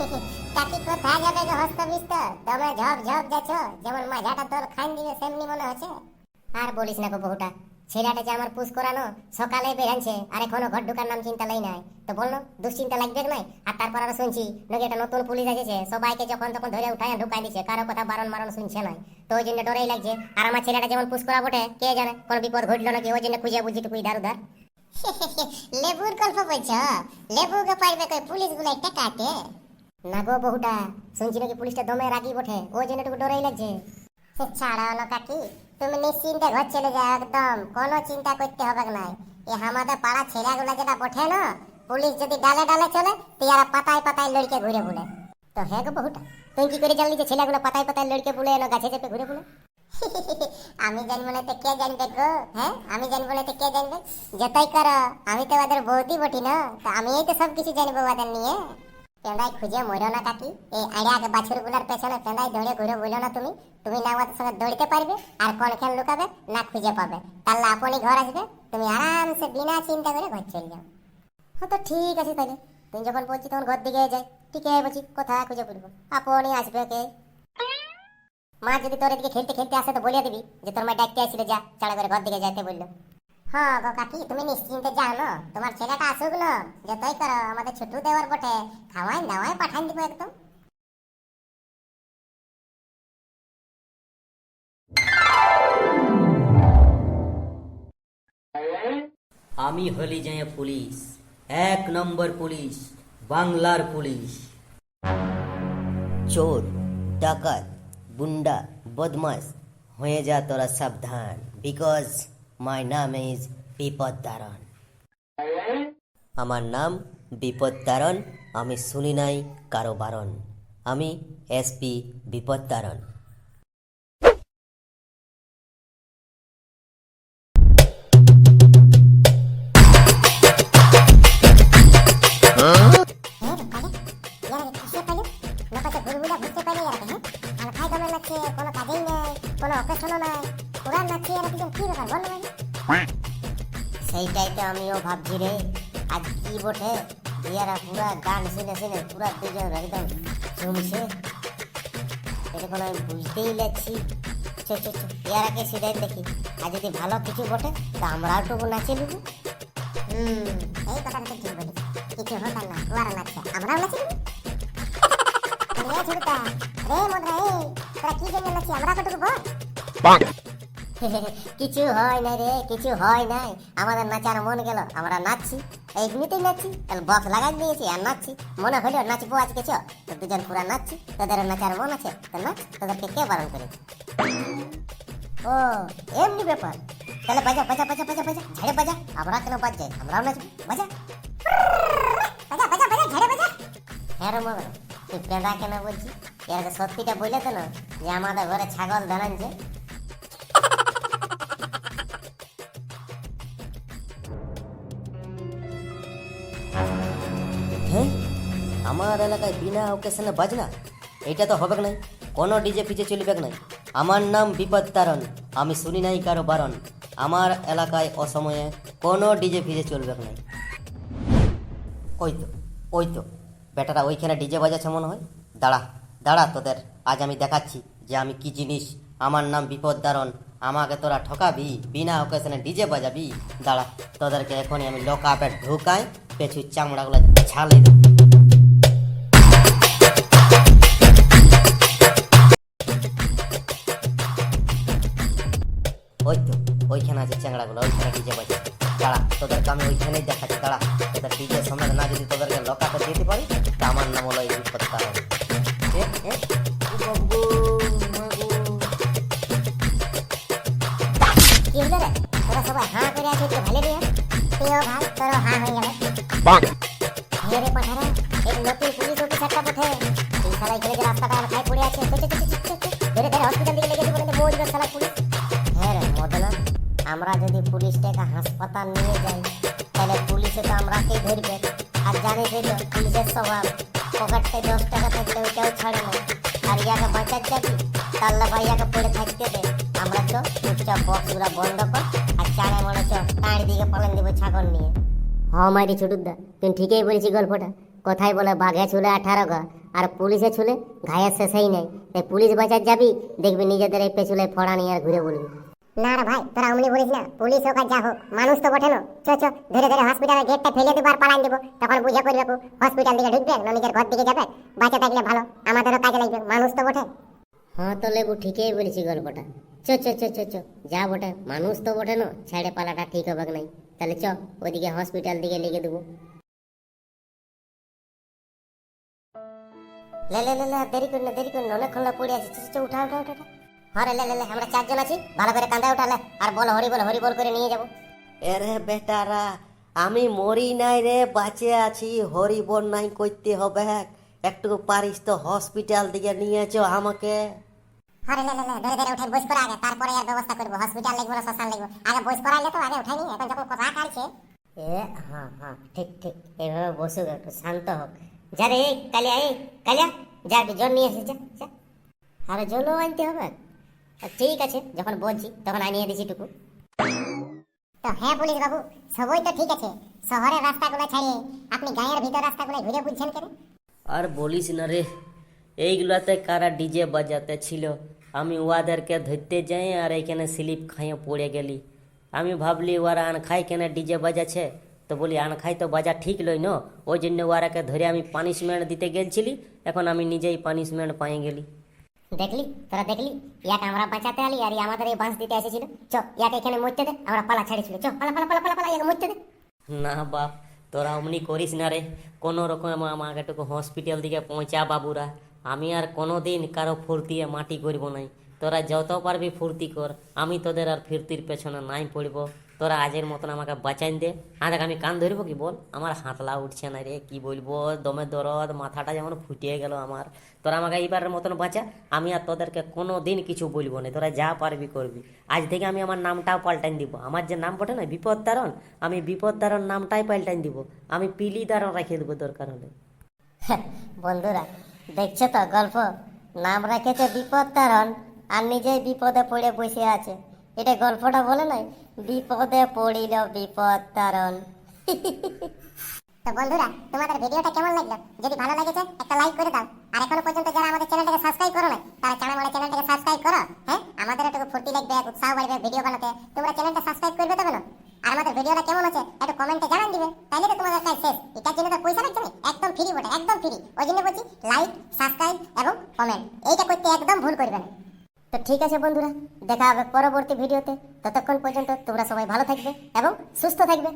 কাকি কোথায় যাবে গো হস্ত বিস্ত? তোমরা ঝপ ঝপ যাচ্ছ, যেমন মাঝাটা তোর খান দিবে সেমনি মনে হচ্ছে। আর বলিস না গো বহুটা, ছেলেটা যে আমার পুষ করানো, সকালে বেরানছে আর এখনও ঘর ঢুকার নাম চিন্তা লাই নাই। তো বলল, দুশ্চিন্তা লাগবে নাই? আর তারপর আরও শুনছি, নাকি একটা নতুন পুলিশ এসেছে, সবাইকে যখন তখন ধরে উঠায় ঢুকাই দিচ্ছে কারও কথা বারণ মারণ শুনছে নাই। তো ওই জন্য ডরেই লাগছে, আর আমার ছেলেটা যেমন পুষ করা বটে, কে জানে কোন বিপদ ঘটলো নাকি, ওই জন্য খুঁজে বুঝি টুকু ইধার উধার লেবুর গল্প বলছ? লেবুকে পারবে কই পুলিশ গুলাই টেকাতে? না গো বহুটা শুনছি নাকি পুলিশটা দমে রাগি বটে ওই জন্য একটু ডরেই লাগছে। ছাড়ো না কাকি তুমি নিশ্চিন্তে ঘর চলে যাও একদম, কোনো চিন্তা করতে হবে নাই এ আমাদের পাড়া ছেলেগুলা যেটা বটে না, পুলিশ যদি ডালে ডালে চলেতিয়ারা পাতায় পাতায় লড়কে ঘুরে বলে তো হ্যাঁ গো বহুটা তুই কি করে জানলি যে ছেলেগুলো পাতায় পাতায় লড়কে বলে এলো গাছে চেপে ঘুরে বলে আমি জানব না তো কে জানবে গো হ্যাঁ? আমি জানব না তো কে জানবে? যতই করো, আমি তো ওদের বৌদি বটি না, তো আমিই তো সব কিছু জানব ওদের নিয়ে। পেঁদাই খুঁজে মরো না কাকি। এই আড়িয়াকে বাছুরগুলার পেছনে পেঁদাই দৌড়ে ঘুরে বলো না তুমি। তুমি না আমাদের সঙ্গে দৌড়তে পারবে, আর কোন খেল লুকাবে না খুঁজে পাবে। তাহলে আপনি ঘর আসবে, তুমি আরামসে বিনা চিন্তা করে ঘর চলে যাও। হ্যাঁ তো ঠিক আছে তাহলে। তুমি যখন বলছি তখন ঘর দিকে যাই। ঠিক আছে বলছি, কোথায় খুঁজে পড়ব আপনি আসবে কে? মা যদি তোর এদিকে খেলতে খেলতে আসে তো বলিয়ে দিবি যে তোর মা ডাকতে আসছিল যা চাড়া করে ঘর দিকে যাইতে বলল। হ্যাঁ গো কাকি তুমি নিশ্চিন্তে জানো তোমার ছেলেটা আসুক না যতই করো আমাদের ছোটু দেওয়ার বটে। খাওয়াই দাওয়াই পাঠান দিব একদম। আমি হলি যে পুলিশ এক নম্বর পুলিশ বাংলার পুলিশ। চোর ডাকাত গুন্ডা বদমাস হয়ে যা তোরা সাবধান বিকজ মাই নাম ইজ বিপদ দারণ আমার নাম বিপদ দারণ আমি শুনি নাই কারও বারণ। আমি এসপি বিপদ দারণ ভাবছি রে আজ কি বটে? ইয়ারা পুরা গান শুনে শুনে পুরা দুজন একদম জমছে এটা কোনো আমি বুঝতেই লাগছি ইয়ারাকে সিধাই দেখি। আর যদি ভালো কিছু বটে, তা আমরাও টুকু নাচে নিব। হুম, এই কথাটা তো ঠিক বলিস কিছু হতাম না ওরা নাচছে আমরাও নাচি রে ছোটটা, রে মদরা, এই, তোরা কি জন্য নাচি আমরা কটুকু বল কিছু হয় না রে, কিছু হয় নাই। আমাদের নাচার মন গেল আমরা নাচছি। এমনিতেই নাচছি। তাহলে বক্স লাগাই দিয়েছি আর নাচছি। মনে হলো নাচবো আজকে চ তো দুজন পুরা নাচছি। তোদের নাচার মন আছে? তো নাচ। তোদেরকে কে বারণ করেছে? ও, এমনি ব্যাপার। তাহলে বাজা বাজা বাজা বাজা বাজা। ঝেড়ে বাজা। আমরা কেন বাজ বাজছে আমরাও নাচবো। বাজা। হ্যাঁ রে মগর তুই কেন বলছি এর সত্যিটা বলে তো না যে আমাদের ঘরে ছাগল দাঁড়াচ্ছে আমার এলাকায় বিনা ওকেশনে বাজনা? এটা তো হবে নাই। কোনো ডিজে পিজে চলবে নাই। আমার নাম বিপদ তারণ, আমি শুনি নাই কারও বারণ। আমার এলাকায় অসময়ে কোনো ডিজে ফিজে চলবে নাই। ওই তো ওই তো বেটারা ওইখানে ডিজে বাজাচ্ছে মনে হয়। দাঁড়া দাঁড়া তোদের। আজ আমি দেখাচ্ছি যে আমি কি জিনিস। আমার নাম বিপদ দারণ আমাকে তোরা ঠকাবি, বিনা ওকেশনে ডিজে বাজাবি। দাঁড়া, তোদেরকে এখনই আমি লোকাপে ঢুকাই, পেছু চামড়াগুলো ছালে দেবো। আমি ওইখানেই দেখাচ্ছি দাঁড়া। তোদের ডিজে সমেত না যদি তোদেরকে লকাতে দিতে পারি তা আমার নাম হলো এই বিপদ কারণ এ, এ, ও বাবু, মাগো। কি হলো রে? তোরা সবাই হাঁ করে আছে তো ভালো রে। তুইও ভাই তোরও হাঁ হয়ে গেল। হ্যাঁ পাঠারা এই নতুন পুলিশ অফিসারটা বটে এই শালা এখানে যে রাস্তাটা আর খাই পড়ে আছে আমরা যদি পুলিশটাকে হাসপাতাল নিয়ে যাই, তাহলে পুলিশে তো আমরাকেই ধরবে? আর জানিস তো পুলিশের স্বভাব পকেটটায় দশ টাকা থাকলে ওইটাও ছাড়ে না। আর ইয়াকে বাঁচার যাবি তাহলে ভাই ইয়াকে পড়ে থাকতে দে। আমরা তো চুপচাপ বক্সগুলো বন্ধ কর, আর চাড়ে মনে চ টাঁড়ি দিকে পালন দিব ছাগল নিয়ে। হ্যাঁ মারি ছোটুদা তুমি ঠিকই বলেছি গল্পটা। কোথায় বলে বাঘে ছুলে আঠারো গা, আর পুলিশে ছুলে ঘায়ের শেষেই নেই। তাই পুলিশ বাজার যাবি, দেখবি নিজেদের এই পেছুলে ফড়া নিয়ে আর ঘুরে বলবি না রে ভাই তোরা অমনি বলিস না পুলিশ হোক আর যা হোক মানুষ তো বটে না চ চ ধীরে ধীরে হসপিটালের গেটটা ফেলে দেবো আর পালান দেবো। তখন বুঝে করবে হসপিটাল দিকে ঢুকবে না নিজের ঘর দিকে যাবে? বাঁচা থাকলে ভালো আমাদেরও কাজে লাগবে মানুষ তো বটে। হ্যাঁ তো লেবু ঠিকই বলেছি গল্পটা। চ চ চ চ চ যা বটে মানুষ তো বটে না ছেড়ে পালাটা ঠিক হবে নাই। তাহলে চ ওইদিকে হসপিটাল দিকে লিখে দেবো। লে লে লে দেরি করি না দেরি করি অনেকক্ষণ পড়ে আছি চ, চ, উঠা উঠা উঠা। উঠা। হ্যাঁ লে লে লে আমরা চারজন আছি। ভালো করে কান্দা উঠালে। আর বল হরি বল হরি বল করে নিয়ে যাব। এরে বেটারা আমি মরি নাই রে বাঁচে আছি। হরি বল নাই করতে হবে। একটু পারিস তো হসপিটাল দিকে নিয়েছো আমাকে। হরে লে লে লে ধরে ধরে উঠে বস করে আগে। তারপরে আর ব্যবস্থা করব। হসপিটাল লাগবে না শ্মশান লাগবে আগে বস করাইলে তো আগে উঠাইনি এখন যখন কথা কাটছে। এ হ্যাঁ হ্যাঁ ঠিক ঠিক। এইভাবে বসুক একটু শান্ত হোক। যা রে কালিয়া এই কালিয়া যা জল নিয়ে এসেছে আরে জলও আনতে হবে। ঠিক আছে, যখন বলছি, তখন আনিয়ে দিছি টুকু। তো হ্যাঁ পুলিশ বাবু সবই তো ঠিক আছে। শহরের রাস্তাগুলো ছাড়িয়ে আপনি গায়ের ভিতর রাস্তাগুলো ঘুরে বুঝছেন কেন? আর বলিস না রে, এইগুলাতে কারা ডিজে বাজাতে ছিল? আমি ওয়াদেরকে ধরতে যাই আর এইখানে স্লিপ খাইয়ে পড়ে গেলি। আমি ভাবলি ওরা আন খাই কেন ডিজে বাজাছে তো বলি, আন খাই তো বাজা ঠিক লই ন? ওই জন্য ওরাকে ধরে আমি পানিশমেন্ট দিতে গেছিলি এখন আমি নিজেই পানিশমেন্ট পাই গেলি। দেখলি? তোরা দেখলি? ইয়াকে আমরা বাঁচাতে আলি আর আমাদের এই বাঁশ দিতে এসেছিল। চ, ইয়াকে এখানে মরতে দে, আমরা পালা ছাড়িছিল। চ, পালা পালা পালা পালা পালা, ইয়াকে মরতে দে। না বাপ, তোরা অমনি করিস না রে। কোনো রকম আমাকে একটু হসপিটাল দিকে পৌঁছা বাবুরা। আমি আর কোনো দিন কারও ফুর্তিয়ে মাটি করব নাই। তোরা যত পারবি ফুর্তি কর, আমি তোদের আর ফিরতির পেছনে নাই পড়ব। তোরা আজের মতন আমাকে বাঁচাই দে। আর দেখ, আমি কান ধরবো কি? বল, আমার হাতলা উঠছে না রে, কি বলব? দমে দরদ, মাথাটা যেমন ফুটিয়ে গেল আমার। তোরা আমাকে এইবারের মতন বাঁচা, আমি আর তোদেরকে কোনো দিন কিছু বলব না। তোরা যা পারবি করবি। আজ থেকে আমি আমার নামটাও পাল্টাই দিব। আমার যে নাম পটে না, বিপদ তারণ আমি বিপদ তারণ নামটাই পাল্টাই দিব। আমি পিলি তারণ রেখে দেবো দরকার হলে বন্ধুরা, দেখছ তো গল্প? নাম রেখেছে বিপদ তারণ আর নিজেই বিপদে পড়ে বসে আছে। এটা গল্পটা বলে নাই? বিপদে পড়িল বিপদ তারণ। তো বন্ধুরা, তোমাদের ভিডিওটা কেমন লাগল? যদি ভালো লেগেছে, একটা লাইক করে দাও। আর এখনও পর্যন্ত যারা আমাদের চ্যানেলটাকে সাবস্ক্রাইব করো না তারা চাড়া মারা চ্যানেলটাকে সাবস্ক্রাইব করো হ্যাঁ? আমাদের একটু ফুর্তি লাগবে উৎসাহ বাড়বে ভিডিও বানাতে। তোমরা চ্যানেলটা সাবস্ক্রাইব করবে তবে না আর আমাদের ভিডিওটা কেমন আছে একটু কমেন্টে জানান দিবে। তাইলে তো তোমাদের কাজ শেষ। এটার জন্য তো পয়সা লাগছে না, একদম ফ্রি বটে, একদম ফ্রি ওই জন্য বলছি লাইক সাবস্ক্রাইব এবং কমেন্ট এইটা করতে একদম ভুল করবে না। তো ঠিক আছে বন্ধুরা, দেখা হবে পরবর্তী ভিডিওতে। ততক্ষণ পর্যন্ত তোমরা সবাই ভালো থাকবে এবং সুস্থ থাকবে।